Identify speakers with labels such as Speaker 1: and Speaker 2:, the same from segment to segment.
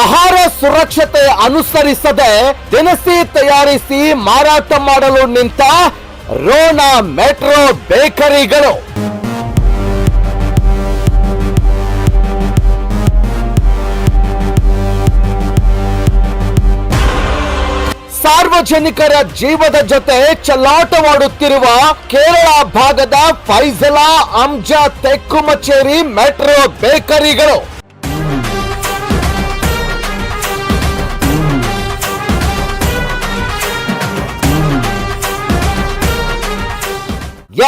Speaker 1: ಆಹಾರ ಸುರಕ್ಷತೆ ಅನುಸರಿಸದೆ ದಿನಸಿ ತಯಾರಿಸಿ ಮಾರಾಟ ಮಾಡಲು ನಿಂತ ರೋಣ ಮೆಟ್ರೋ ಬೇಕರಿಗಳು. ಸಾರ್ವಜನಿಕರ ಜೀವದ ಜೊತೆ ಚಲ್ಲಾಟವಾಡುತ್ತಿರುವ ಕೇರಳ ಭಾಗದ ಫೈಜಲಾ ಅಂಜಾ ತೆಕ್ಕುಮಚೇರಿ ಮೆಟ್ರೋ ಬೇಕರಿಗಳು.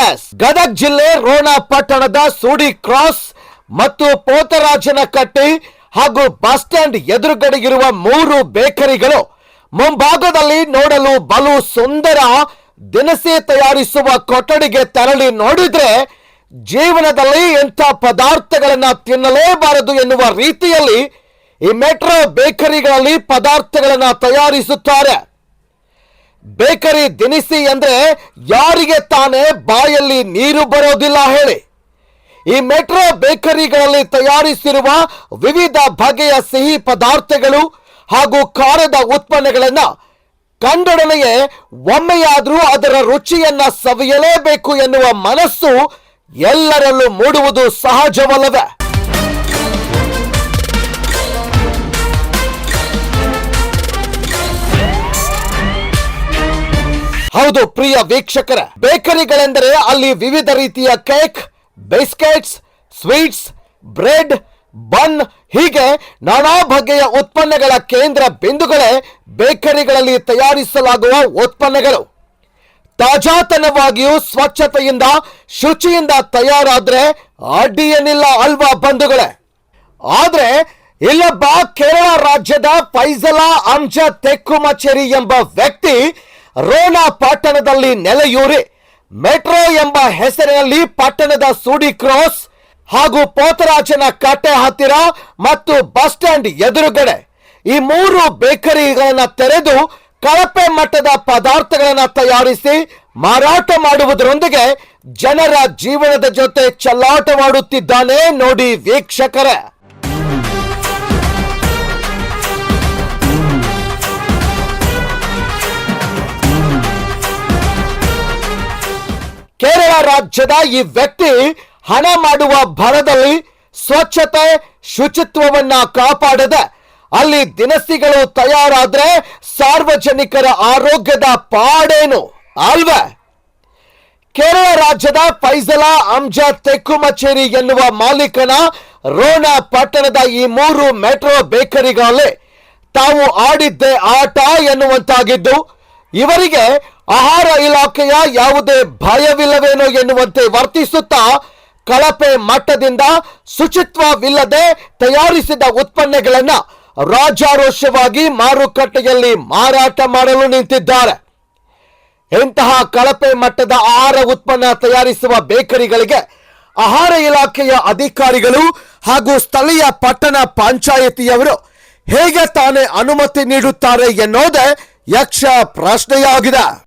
Speaker 1: ಎಸ್. ಗದಗ್ ಜಿಲ್ಲೆ ರೋಣ ಪಟ್ಟಣದ ಸೂಡಿ ಕ್ರಾಸ್ ಮತ್ತು ಪೋತರಾಜನ ಕಟ್ಟಿ ಹಾಗೂ ಬಸ್ ಸ್ಟ್ಯಾಂಡ್ ಎದುರುಗಡೆಗಿರುವ ಮೂರು ಬೇಕರಿಗಳು ಮುಂಭಾಗದಲ್ಲಿ ನೋಡಲು ಬಲು ಸುಂದರ ದಿನಸಿ ತಯಾರಿಸುವ ಕೊಠಡಿಗೆ ತೆರಳಿ ನೋಡಿದ್ರೆ ಜೀವನದಲ್ಲಿ ಎಂಥ ಪದಾರ್ಥಗಳನ್ನು ತಿನ್ನಲೇಬಾರದು ಎನ್ನುವ ರೀತಿಯಲ್ಲಿ ಈ ಮೆಟ್ರೋ ಬೇಕರಿಗಳಲ್ಲಿ ಪದಾರ್ಥಗಳನ್ನು ತಯಾರಿಸುತ್ತಾರೆ. ಬೇಕರಿ ದಿನಿಸಿ ಅಂದ್ರೆ ಯಾರಿಗೆ ತಾನೇ ಬಾಯಲ್ಲಿ ನೀರು ಬರೋದಿಲ್ಲ ಹೇಳಿ. ಈ ಮೆಟ್ರೋ ಬೇಕರಿಗಳಲ್ಲಿ ತಯಾರಿಸಿರುವ ವಿವಿಧ ಬಗೆಯ ಸಿಹಿ ಪದಾರ್ಥಗಳು ಹಾಗೂ ಖಾರದ ಉತ್ಪನ್ನಗಳನ್ನ ಕಂಡೊಡನೆಯೇ ಒಮ್ಮೆಯಾದರೂ ಅದರ ರುಚಿಯನ್ನ ಸವಿಯಲೇಬೇಕು ಎನ್ನುವ ಮನಸ್ಸು ಎಲ್ಲರಲ್ಲೂ ಮೂಡುವುದು ಸಹಜವಲ್ಲವೇ? ಹೌದು, ಪ್ರಿಯ ವೀಕ್ಷಕರ. ಬೇಕರಿಗಳೆಂದರೆ ಅಲ್ಲಿ ವಿವಿಧ ರೀತಿಯ cake, biscuits, sweets, bread, bun, ಹೀಗೆ ನಾನಾ ಬಗೆಯ ಉತ್ಪನ್ನಗಳ ಕೇಂದ್ರ ಬಿಂದುಗಳೇ ಬೇಕರಿಗಳಲ್ಲಿ ತಯಾರಿಸಲಾಗುವ ಉತ್ಪನ್ನಗಳು. ತಾಜಾತನವಾಗಿಯೂ ಸ್ವಚ್ಛತೆಯಿಂದ, ಶುಚಿಯಿಂದ ತಯಾರಾದ್ರೆ ಅಡ್ಡಿಯೇನಿಲ್ಲ ಅಲ್ವಾ ಬಂಧುಗಳೇ. ಆದ್ರೆ, ಇಲ್ಲೊಬ್ಬ ಕೇರಳ ರಾಜ್ಯದ ಫೈಜಲಾ ಅಂಜ ತೆಕ್ಕುಮಚೇರಿ ಎಂಬ ವ್ಯಕ್ತಿ ರೋಣ ಪಟ್ಟಣದಲ್ಲಿ ನೆಲೆಯೂರಿ. ಮೆಟ್ರೋ ಎಂಬ ಹೆಸರಿನಲ್ಲಿ ಪಟ್ಟಣದ ಸೂಡಿ ಕ್ರಾಸ್ ಹಾಗೂ ಪೋತರಾಜನ ಕಟ್ಟೆ ಹತ್ತಿರ ಮತ್ತು ಬಸ್ ಸ್ಟ್ಯಾಂಡ್ ಎದುರುಗಡೆ. ಈ ಮೂರು ಬೇಕರಿಗಳನ್ನ ತೆರೆದು ಕಳಪೆ ಮಟ್ಟದ ಪದಾರ್ಥಗಳನ್ನ ತಯಾರಿಸಿ ಮಾರಾಟ ಮಾಡುವುದರೊಂದಿಗೆ ಜನರ ಜೀವನದ ಜೊತೆ ಚೆಲ್ಲಾಟವಾಡುತ್ತಿದ್ದಾನೆ ನೋಡಿ ವೀಕ್ಷಕರೇ. ಕೇರಳ ರಾಜ್ಯದ ಈ ವ್ಯಕ್ತಿ ಹಣ ಮಾಡುವ ಭರದಲ್ಲಿ ಸ್ವಚ್ಛತೆ, ಶುಚಿತ್ವವನ್ನ ಕಾಪಾಡದೆ ಅಲ್ಲಿ ದಿನಸಿಗಳು ತಯಾರಾದ್ರೆ ಸಾರ್ವಜನಿಕರ ಆರೋಗ್ಯದ ಪಾಡೇನು ಅಲ್ವ? ಕೇರಳ ರಾಜ್ಯದ ಫೈಜಲಾ ಅಮ್ಜದ್ ತೆಕ್ಕುಮಚೇರಿ ಎನ್ನುವ ಮಾಲೀಕನ ರೋಣ ಪಟ್ಟಣದ ಈ ಮೂರು ಮೆಟ್ರೋ ಬೇಕರಿಗಳಲ್ಲಿ ತಾವು ಆಡಿದ್ದೇ ಆಟ ಎನ್ನುವಂತಾಗಿದ್ದು, ಇವರಿಗೆ ಆಹಾರ ಇಲಾಖೆಯ ಯಾವುದೇ ಭಯವಿಲ್ಲವೇನೋ ಎನ್ನುವಂತೆ ವರ್ತಿಸುತ್ತಾ ಕಳಪೆ ಮಟ್ಟದಿಂದ ಶುಚಿತ್ವವಿಲ್ಲದೆ ತಯಾರಿಸಿದ ಉತ್ಪನ್ನಗಳನ್ನ ರಾಜಾರೋಷವಾಗಿ ಮಾರುಕಟ್ಟೆಯಲ್ಲಿ ಮಾರಾಟ ಮಾಡಲು ನಿಂತಿದ್ದಾರೆ. ಇಂತಹ ಕಳಪೆ ಮಟ್ಟದ ಆಹಾರ ಉತ್ಪನ್ನ ತಯಾರಿಸುವ ಬೇಕರಿಗಳಿಗೆ ಆಹಾರ ಇಲಾಖೆಯ ಅಧಿಕಾರಿಗಳು ಹಾಗೂ ಸ್ಥಳೀಯ ಪಟ್ಟಣ ಪಂಚಾಯಿತಿಯವರು ಹೇಗೆ ತಾನೇ ಅನುಮತಿ ನೀಡುತ್ತಾರೆ ಎನ್ನುವುದೇ ಯಕ್ಷ ಪ್ರಶ್ನೆಯಾಗಿದೆ.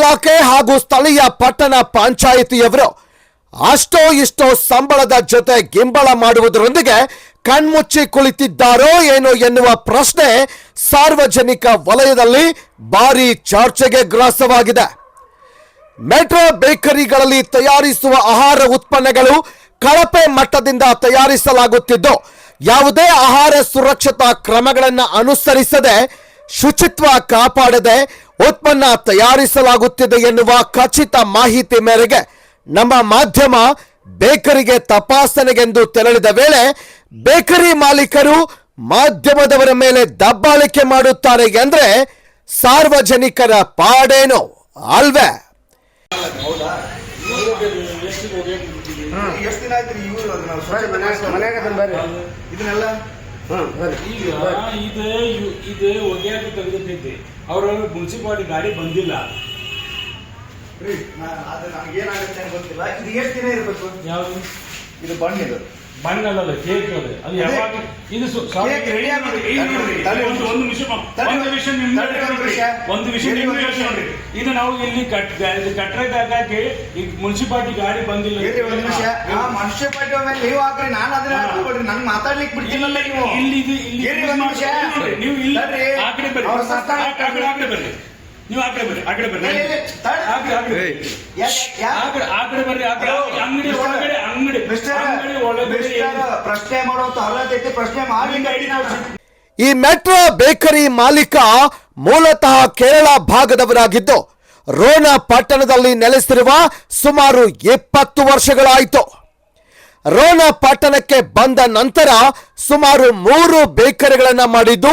Speaker 1: ಇಲಾಖೆ ಹಾಗೂ ಸ್ಥಳೀಯ ಪಟ್ಟಣ ಪಂಚಾಯಿತಿಯವರು ಅಷ್ಟೋ ಇಷ್ಟೋ ಸಂಬಳದ ಜೊತೆ ಗಿಂಬಳ ಮಾಡುವುದರೊಂದಿಗೆ ಕಣ್ಮುಚ್ಚಿ ಕುಳಿತಿದ್ದಾರೋ ಏನೋ ಎನ್ನುವ ಪ್ರಶ್ನೆ ಸಾರ್ವಜನಿಕ ವಲಯದಲ್ಲಿ ಭಾರಿ ಚರ್ಚೆಗೆ ಗ್ರಾಸವಾಗಿದೆ. ಮೆಟ್ರೋ ಬೇಕರಿಗಳಲ್ಲಿ ತಯಾರಿಸುವ ಆಹಾರ ಉತ್ಪನ್ನಗಳು ಕಳಪೆ ಮಟ್ಟದಿಂದ ತಯಾರಿಸಲಾಗುತ್ತಿದ್ದು, ಯಾವುದೇ ಆಹಾರ ಸುರಕ್ಷತಾ ಕ್ರಮಗಳನ್ನು ಅನುಸರಿಸದೆ ಶುಚಿತ್ವ ಕಾಪಾಡದೆ ಉತ್ಪನ್ನ ತಯಾರಿಸಲಾಗುತ್ತಿದೆ ಎನ್ನುವ ಖಚಿತ ಮಾಹಿತಿ ಮೇರೆಗೆ ನಮ್ಮ ಮಾಧ್ಯಮ ಬೇಕರಿಗೆ ತಪಾಸಣೆಗೆಂದು ತೆರಳಿದ ವೇಳೆ ಬೇಕರಿ ಮಾಲೀಕರು ಮಾಧ್ಯಮದವರ ಮೇಲೆ ದಬ್ಬಾಳಿಕೆ ಮಾಡುತ್ತಾರೆ ಎಂದ್ರೆ ಸಾರ್ವಜನಿಕರ ಪಾಡೇನು ಅಲ್ವೇ?
Speaker 2: ಇದನ್ನೆಲ್ಲ
Speaker 3: ಈಗ ಇದು ಇದು ಒಗ್ಯಾಕೆ ತೆಗೆದೈತಿ ಅವ್ರ ಮುನ್ಸಿಪಾಲಿಟಿ ಗಾಡಿ ಬಂದಿಲ್ಲ.
Speaker 2: ರೀ, ಅದು ನಮ್ಗೆ ಏನಾಗುತ್ತೆ ಅಂತ ಗೊತ್ತಿಲ್ಲ. ಇದು ಎಷ್ಟು ದಿನ ಇರಬೇಕು.
Speaker 3: ಯಾವ್ದು?
Speaker 2: ಇದು ಬಣ್ಣ ಇದು
Speaker 3: ಬಣ್ಣಲ್ಲ ಕೇಕ್ ಅದು. ಅದು ಯಾವಾಗ ಇದು
Speaker 2: ತಲೆ
Speaker 3: ಒಂದು ಒಂದು ವಿಷಯ
Speaker 2: ಒಂದು ವಿಷಯ.
Speaker 3: ಒಂದು ವಿಷಯ. ನೋಡಿ. ಇದು ನಾವು ಇಲ್ಲಿ ಕಟ್ ಇದು ಜಾಗಕ್ಕೆ ಈಗ ಮುನ್ಸಿಪಾಲಿಟಿ ಗಾಡಿ ಬಂದಿಲ್ಲ.
Speaker 2: ಒಂದು ನಿಮಿಷ. ಮೇಲೆ ನೀವು ಹಾಕ್ರಿ ನಾನು ಅದನ್ನ ನನ್ಗೆ ಮಾತಾಡ್ಲಿಕ್ಕೆ ಬಿಡ್ತೀನಲ್ಲ ನೀವು.
Speaker 3: ಇಲ್ಲಿ ಇದು ಇಲ್ಲಿ ನೀವು ಇಲ್ಲಿ ಕಡೆ ಬರ್ರಿ. ಆ ಕಡೆ ಬರ್ರಿ. ನೀವು ಆ ಕಡೆ ಬರ್ರಿ ಆ ಕಡೆ ಬರ್ರಿ.
Speaker 2: ಇಲ್ಲ, ಇಲ್ಲ, ತಡ್-
Speaker 3: ಆ ಕಡೆ ಆ ಕಡೆ ಬರ್ರಿ.
Speaker 2: ಯಾ- ಯಾ-
Speaker 3: ಆ ಕಡೆ ಆ ಕಡೆ ಬರ್ರಿ ಆ ಕಡೆ ಅಂಗಡಿ ಒಳಗಡೆ ಅಂಗಡಿ. ಅಂಗಡಿ ಒಳಗಡೆ
Speaker 2: ಪ್ರಶ್ನೆ ಮಾಡುವಂತ ಹಲ್ಲದೈತಿ ಪ್ರಶ್ನೆ ಮಾಡ್ಲಿಕ್ಕೆ ನಾವು
Speaker 1: ಈ ಮೆಟ್ರೋ ಬೇಕರಿ ಮಾಲೀಕ ಮೂಲತಃ ಕೇರಳ ಭಾಗದವರಾಗಿದ್ದು ರೋಣ ಪಟ್ಟಣದಲ್ಲಿ ನೆಲೆಸಿರುವ ಸುಮಾರು ಇಪ್ಪತ್ತು ವರ್ಷಗಳಾಯಿತು. ರೋಣ ಪಟ್ಟಣಕ್ಕೆ ಬಂದ ನಂತರ ಸುಮಾರು ಮೂರು ಬೇಕರಿಗಳನ್ನು ಮಾಡಿದ್ದು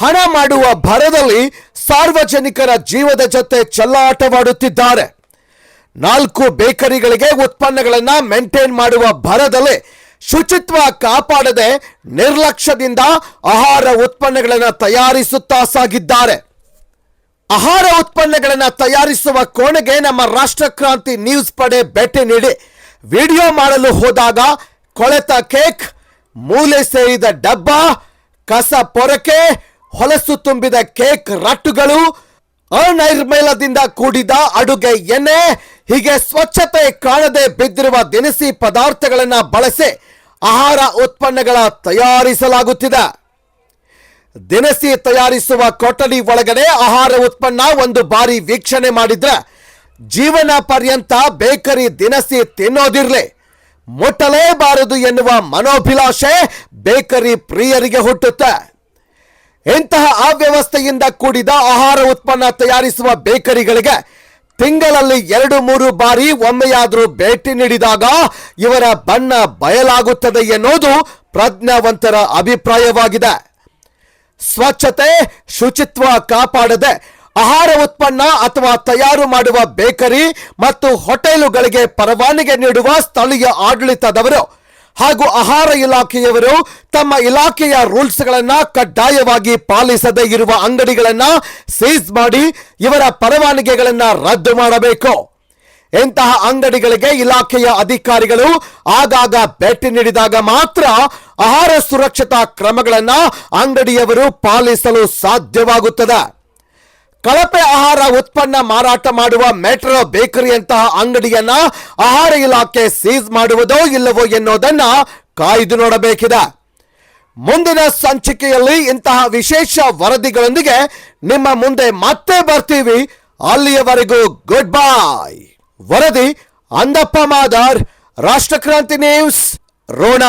Speaker 1: ಹಣ ಮಾಡುವ ಭರದಲ್ಲಿ ಸಾರ್ವಜನಿಕರ ಜೀವದ ಜೊತೆ ಚೆಲ್ಲಾಟವಾಡುತ್ತಿದ್ದಾರೆ. ನಾಲ್ಕು ಬೇಕರಿಗಳಿಗೆ ಉತ್ಪನ್ನಗಳನ್ನು ಮೇಂಟೈನ್ ಮಾಡುವ ಭರದಲ್ಲಿ ಶುಚಿತ್ವ ಕಾಪಾಡದೆ ನಿರ್ಲಕ್ಷ್ಯದಿಂದ ಆಹಾರ ಉತ್ಪನ್ನಗಳನ್ನು ತಯಾರಿಸುತ್ತಾ ಸಾಗಿದ್ದಾರೆ. ಆಹಾರ ಉತ್ಪನ್ನಗಳನ್ನು ತಯಾರಿಸುವ ಕೋಣೆಗೆ ನಮ್ಮ ರಾಷ್ಟ್ರಕ್ರಾಂತಿ ನ್ಯೂಸ್ ಪಡೆ ಭೇಟಿ ನೀಡಿ. ವಿಡಿಯೋ ಮಾಡಲು ಹೋದಾಗ ಕೊಳೆತ ಕೇಕ್, ಮೂಲೆ ಸೇರಿದ ಡಬ್ಬ, ಕಸ ಪೊರಕೆ ಹೊಲಸು ತುಂಬಿದ ಕೇಕ್ ರಟ್ಟುಗಳು ಅನೈರ್ಮೈಲದಿಂದ ಕೂಡಿದ ಅಡುಗೆ ಎಣ್ಣೆ, ಹೀಗೆ ಸ್ವಚ್ಛತೆ ಕಾಣದೆ ಬಿದ್ದಿರುವ ದಿನಸಿ ಪದಾರ್ಥಗಳನ್ನು ಬಳಸಿ ಆಹಾರ ಉತ್ಪನ್ನಗಳ ತಯಾರಿಸಲಾಗುತ್ತಿದೆ. ದಿನಸಿ ತಯಾರಿಸುವ ಕೊಠಡಿ ಒಳಗಡೆ ಆಹಾರ ಉತ್ಪನ್ನ ಒಂದು ಬಾರಿ ವೀಕ್ಷಣೆ ಮಾಡಿದ್ರೆ ಜೀವನ ಪರ್ಯಂತ ಬೇಕರಿ ದಿನಸಿ ತಿನ್ನೋದಿರಲಿ. ಮುಟ್ಟಲೇಬಾರದು ಎನ್ನುವ ಮನೋಭಿಲಾಷೆ ಬೇಕರಿ ಪ್ರಿಯರಿಗೆ ಹುಟ್ಟುತ್ತೆ. ಇಂತಹ ಅವ್ಯವಸ್ಥೆಯಿಂದ ಕೂಡಿದ ಆಹಾರ ಉತ್ಪನ್ನ ತಯಾರಿಸುವ ಬೇಕರಿಗಳಿಗೆ ತಿಂಗಳಲ್ಲಿ ಎರಡು ಮೂರು ಬಾರಿ ಒಮ್ಮೆಯಾದರೂ ಭೇಟಿ ನೀಡಿದಾಗ ಇವರ ಬಣ್ಣ ಬಯಲಾಗುತ್ತದೆ ಎನ್ನುವುದು ಪ್ರಜ್ಞಾವಂತರ ಅಭಿಪ್ರಾಯವಾಗಿದೆ. ಸ್ವಚ್ಛತೆ, ಶುಚಿತ್ವ ಕಾಪಾಡದೆ ಆಹಾರ ಉತ್ಪನ್ನ ಅಥವಾ ತಯಾರು ಮಾಡುವ ಬೇಕರಿ ಮತ್ತು ಹೋಟೆಲುಗಳಿಗೆ ಪರವಾನಿಗೆ ನೀಡುವ ಸ್ಥಳೀಯ ಆಡಳಿತದವರು ಹಾಗೂ ಆಹಾರ ಇಲಾಖೆಯವರು ತಮ್ಮ ಇಲಾಖೆಯ ರೂಲ್ಸ್ಗಳನ್ನ ಕಡ್ಡಾಯವಾಗಿ ಪಾಲಿಸದೇ ಇರುವ ಅಂಗಡಿಗಳನ್ನ ಸೀಸ್ ಮಾಡಿ ಇವರ ಪರವಾನಗಿಗಳನ್ನ ರದ್ದು ಮಾಡಬೇಕು. ಇಂತಹ ಅಂಗಡಿಗಳಿಗೆ ಇಲಾಖೆಯ ಅಧಿಕಾರಿಗಳು ಆಗಾಗ ಭೇಟಿ ನೀಡಿದಾಗ ಮಾತ್ರ ಆಹಾರ ಸುರಕ್ಷತಾ ಕ್ರಮಗಳನ್ನು ಅಂಗಡಿಯವರು ಪಾಲಿಸಲು ಸಾಧ್ಯವಾಗುತ್ತದೆ. ಕಳಪೆ ಆಹಾರ ಉತ್ಪನ್ನ ಮಾರಾಟ ಮಾಡುವ ಮೆಟ್ರೋ ಬೇಕರಿಯಂತಹ ಅಂಗಡಿಯನ್ನ ಆಹಾರ ಇಲಾಖೆ ಸೀಸ್ ಮಾಡುವುದೋ ಇಲ್ಲವೋ ಎನ್ನುವುದನ್ನ ಕಾಯ್ದು ನೋಡಬೇಕಿದೆ. ಮುಂದಿನ ಸಂಚಿಕೆಯಲ್ಲಿ ಇಂತಹ ವಿಶೇಷ ವರದಿಗಳೊಂದಿಗೆ ನಿಮ್ಮ ಮುಂದೆ ಮತ್ತೆ ಬರ್ತೀವಿ. ಅಲ್ಲಿಯವರೆಗೂ ಗುಡ್ ಬೈ. ವರದಿ, ಅಂದಪ್ಪ ಮಾದಾರ್ ರಾಷ್ಟ್ರಕ್ರಾಂತಿ ನ್ಯೂಸ್, ರೋಣ.